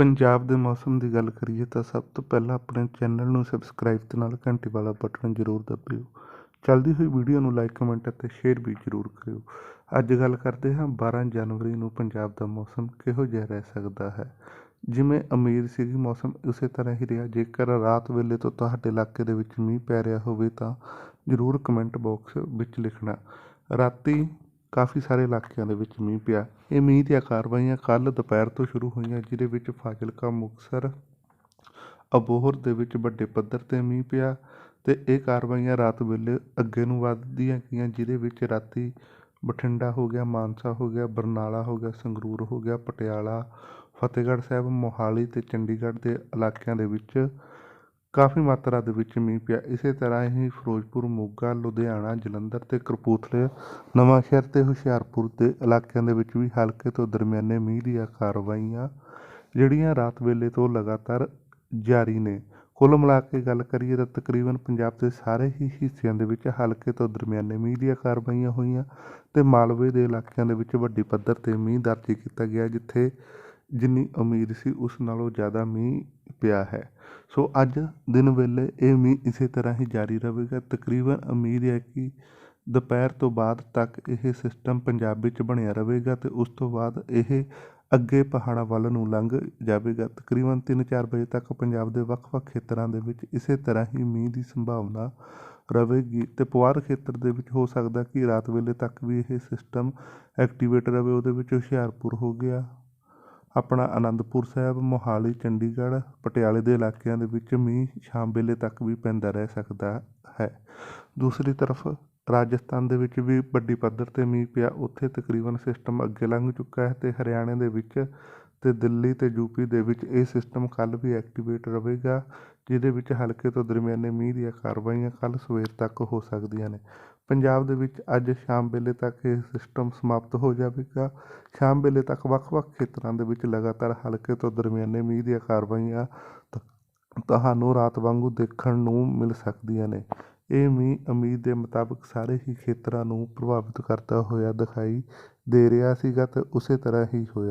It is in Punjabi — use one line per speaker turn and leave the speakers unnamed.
ਪੰਜਾਬ ਦੇ ਮੌਸਮ ਦੀ ਗੱਲ ਕਰੀਏ ਤਾਂ ਸਭ ਤੋਂ ਪਹਿਲਾਂ ਆਪਣੇ ਚੈਨਲ ਨੂੰ ਸਬਸਕ੍ਰਾਈਬ ਤੇ ਨਾਲ ਘੰਟੀ ਵਾਲਾ ਬਟਨ ਜ਼ਰੂਰ ਦਬਾਇਓ ਚੱਲਦੀ ਹੋਈ ਵੀਡੀਓ ਨੂੰ ਲਾਈਕ ਕਮੈਂਟ ਅਤੇ ਸ਼ੇਅਰ ਵੀ ਜ਼ਰੂਰ ਕਰਿਓ। ਅੱਜ ਗੱਲ ਕਰਦੇ ਹਾਂ 12 ਜਨਵਰੀ ਨੂੰ ਪੰਜਾਬ ਦਾ ਮੌਸਮ ਕਿਹੋ ਜਿਹਾ ਰਹਿ ਸਕਦਾ ਹੈ? ਜਿਵੇਂ ਅਮੀਰ ਸੀਗੀ ਮੌਸਮ ਉਸੇ ਤਰ੍ਹਾਂ ਹੀ ਰਿਹਾ। ਜੇਕਰ ਰਾਤ ਵੇਲੇ ਤੋਂ ਤੁਹਾਡੇ ਇਲਾਕੇ ਦੇ ਵਿੱਚ ਮੀਂਹ ਪੈ ਰਿਹਾ ਹੋਵੇ ਤਾਂ ਜ਼ਰੂਰ ਕਮੈਂਟ ਬਾਕਸ ਵਿੱਚ ਲਿਖਣਾ। ਰਾਤੀ ਕਾਫੀ ਸਾਰੇ ਇਲਾਕਿਆਂ ਦੇ ਵਿੱਚ ਮੀਂਹ ਪਿਆ। ਇਹ ਮੀਂਹ ਦੀਆਂ ਕਾਰਵਾਈਆਂ ਕੱਲ੍ਹ ਦੁਪਹਿਰ ਤੋਂ ਸ਼ੁਰੂ ਹੋਈਆਂ, ਜਿਹਦੇ ਵਿੱਚ ਫਾਜ਼ਿਲਕਾ, ਮੁਕਤਸਰ, ਅਬੋਹਰ ਦੇ ਵਿੱਚ ਵੱਡੇ ਪੱਧਰ 'ਤੇ ਮੀਂਹ ਪਿਆ ਅਤੇ ਇਹ ਕਾਰਵਾਈਆਂ ਰਾਤ ਵੇਲੇ ਅੱਗੇ ਨੂੰ ਵੱਧਦੀਆਂ ਗਈਆਂ, ਜਿਹਦੇ ਵਿੱਚ ਰਾਤੀ ਬਠਿੰਡਾ ਹੋ ਗਿਆ, ਮਾਨਸਾ ਹੋ ਗਿਆ, ਬਰਨਾਲਾ ਹੋ ਗਿਆ, ਸੰਗਰੂਰ ਹੋ ਗਿਆ, ਪਟਿਆਲਾ, ਫਤਿਹਗੜ੍ਹ ਸਾਹਿਬ, ਮੋਹਾਲੀ ਅਤੇ ਚੰਡੀਗੜ੍ਹ ਦੇ ਇਲਾਕਿਆਂ ਦੇ ਵਿੱਚ ਕਾਫੀ ਮਾਤਰਾ ਦੇ ਵਿੱਚ ਮੀਂਹ ਪਿਆ। ਇਸੇ ਤਰ੍ਹਾਂ ਹੀ ਫਿਰੋਜ਼ਪੁਰ, ਮੋਗਾ, ਲੁਧਿਆਣਾ, ਜਲੰਧਰ ਅਤੇ ਕਪੂਰਥਲੇ ਨਵਾਂਸ਼ਹਿਰ ਅਤੇ ਹੁਸ਼ਿਆਰਪੁਰ ਦੇ ਇਲਾਕਿਆਂ ਦੇ ਵਿੱਚ ਵੀ ਹਲਕੇ ਤੋਂ ਦਰਮਿਆਨੇ ਮੀਂਹ ਦੀਆਂ ਕਾਰਵਾਈਆਂ ਜਿਹੜੀਆਂ ਰਾਤ ਵੇਲੇ ਤੋਂ ਲਗਾਤਾਰ ਜਾਰੀ ਨੇ। ਕੁੱਲ ਮਿਲਾ ਕੇ ਗੱਲ ਕਰੀਏ ਤਾਂ ਤਕਰੀਬਨ ਪੰਜਾਬ ਦੇ ਸਾਰੇ ਹੀ ਹਿੱਸਿਆਂ ਦੇ ਵਿੱਚ ਹਲਕੇ ਤੋਂ ਦਰਮਿਆਨੇ ਮੀਂਹ ਦੀਆਂ ਕਾਰਵਾਈਆਂ ਹੋਈਆਂ ਅਤੇ ਮਾਲਵੇ ਦੇ ਇਲਾਕਿਆਂ ਦੇ ਵਿੱਚ ਵੱਡੀ ਪੱਧਰ 'ਤੇ ਮੀਂਹ ਦਰਜ ਕੀਤਾ ਗਿਆ, ਜਿੱਥੇ ਜਿੰਨੀ ਉਮੀਦ ਸੀ ਉਸ ਨਾਲੋਂ ਜ਼ਿਆਦਾ ਮੀਂਹ ਪਿਆ ਹੈ। ਸੋ ਅੱਜ ਦਿਨ ਵੇਲੇ ਇਹ ਮੀਂਹ ਇਸੇ ਤਰ੍ਹਾਂ ਹੀ ਜਾਰੀ ਰਹੇਗਾ। ਤਕਰੀਬਨ ਉਮੀਦ ਹੈ ਕਿ ਦੁਪਹਿਰ ਤੋਂ ਬਾਅਦ ਤੱਕ ਇਹ ਸਿਸਟਮ ਪੰਜਾਬ ਵਿੱਚ ਬਣਿਆ ਰਹੇਗਾ ਅਤੇ ਉਸ ਤੋਂ ਬਾਅਦ ਇਹ ਅੱਗੇ ਪਹਾੜਾਂ ਵੱਲ ਨੂੰ ਲੰਘ ਜਾਵੇਗਾ। ਤਕਰੀਬਨ 3-4 ਵਜੇ ਤੱਕ ਪੰਜਾਬ ਦੇ ਵੱਖ-ਵੱਖ ਖੇਤਰਾਂ ਦੇ ਵਿੱਚ ਇਸੇ ਤਰ੍ਹਾਂ ਹੀ ਮੀਂਹ ਦੀ ਸੰਭਾਵਨਾ ਰਹੇਗੀ ਅਤੇ ਪੁਆਰ ਖੇਤਰ ਦੇ ਵਿੱਚ ਹੋ ਸਕਦਾ ਕਿ ਰਾਤ ਵੇਲੇ ਤੱਕ ਵੀ ਇਹ ਸਿਸਟਮ ਐਕਟੀਵੇਟ ਰਹੇ ਉਹਦੇ ਵਿੱਚ ਹੁਸ਼ਿਆਰਪੁਰ ਹੋ ਗਿਆ ਆਪਣਾ ਅਨੰਦਪੁਰ ਸਾਹਿਬ, ਮੋਹਾਲੀ, ਚੰਡੀਗੜ੍ਹ, ਪਟਿਆਲੇ ਦੇ ਇਲਾਕਿਆਂ ਦੇ ਵਿੱਚ ਮੀਂਹ ਸ਼ਾਮ ਵੇਲੇ ਤੱਕ ਵੀ ਪੈਂਦਾ ਰਹਿ ਸਕਦਾ ਹੈ। ਦੂਸਰੀ ਤਰਫ ਰਾਜਸਥਾਨ ਦੇ ਵਿੱਚ ਵੀ ਵੱਡੀ ਪੱਧਰ 'ਤੇ ਮੀਂਹ ਪਿਆ। ਉੱਥੇ ਤਕਰੀਬਨ ਸਿਸਟਮ ਅੱਗੇ ਲੰਘ ਚੁੱਕਾ ਹੈ ਅਤੇ ਹਰਿਆਣੇ ਦੇ ਵਿੱਚ ਅਤੇ ਦਿੱਲੀ ਅਤੇ ਯੂਪੀ ਦੇ ਵਿੱਚ ਇਹ ਸਿਸਟਮ ਕੱਲ੍ਹ ਵੀ ਐਕਟੀਵੇਟ ਰਹੇਗਾ, ਜਿਹਦੇ ਵਿੱਚ ਹਲਕੇ ਤੋਂ ਦਰਮਿਆਨੇ ਮੀਂਹ ਦੀਆਂ ਕਾਰਵਾਈਆਂ ਕੱਲ੍ਹ ਸਵੇਰ ਤੱਕ ਹੋ ਸਕਦੀਆਂ ਨੇ। ਪੰਜਾਬ ਦੇ ਵਿੱਚ ਅੱਜ ਸ਼ਾਮ ਵੇਲੇ ਤੱਕ ਇਹ ਸਿਸਟਮ ਸਮਾਪਤ ਹੋ ਜਾਵੇਗਾ। ਸ਼ਾਮ ਵੇਲੇ ਤੱਕ ਵੱਖ-ਵੱਖ ਖੇਤਰਾਂ ਦੇ ਵਿੱਚ ਲਗਾਤਾਰ ਹਲਕੇ ਤੋਂ ਦਰਮਿਆਨੇ ਮੀਂਹ ਦੀਆਂ ਕਾਰਵਾਈਆਂ ਤੁਹਾਨੂੰ ਰਾਤ ਵਾਂਗੂ ਦੇਖਣ ਨੂੰ ਮਿਲ ਸਕਦੀਆਂ ਨੇ। ਇਹ ਮੀਂਹ ਉਮੀਦ ਦੇ ਮੁਤਾਬਕ ਸਾਰੇ ਹੀ ਖੇਤਰਾਂ ਨੂੰ ਪ੍ਰਭਾਵਿਤ ਕਰਦਾ ਹੋਇਆ ਦਿਖਾਈ ਦੇ ਰਿਹਾ ਸੀਗਾ ਅਤੇ ਉਸੇ ਤਰ੍ਹਾਂ ਹੀ ਹੋਇਆ।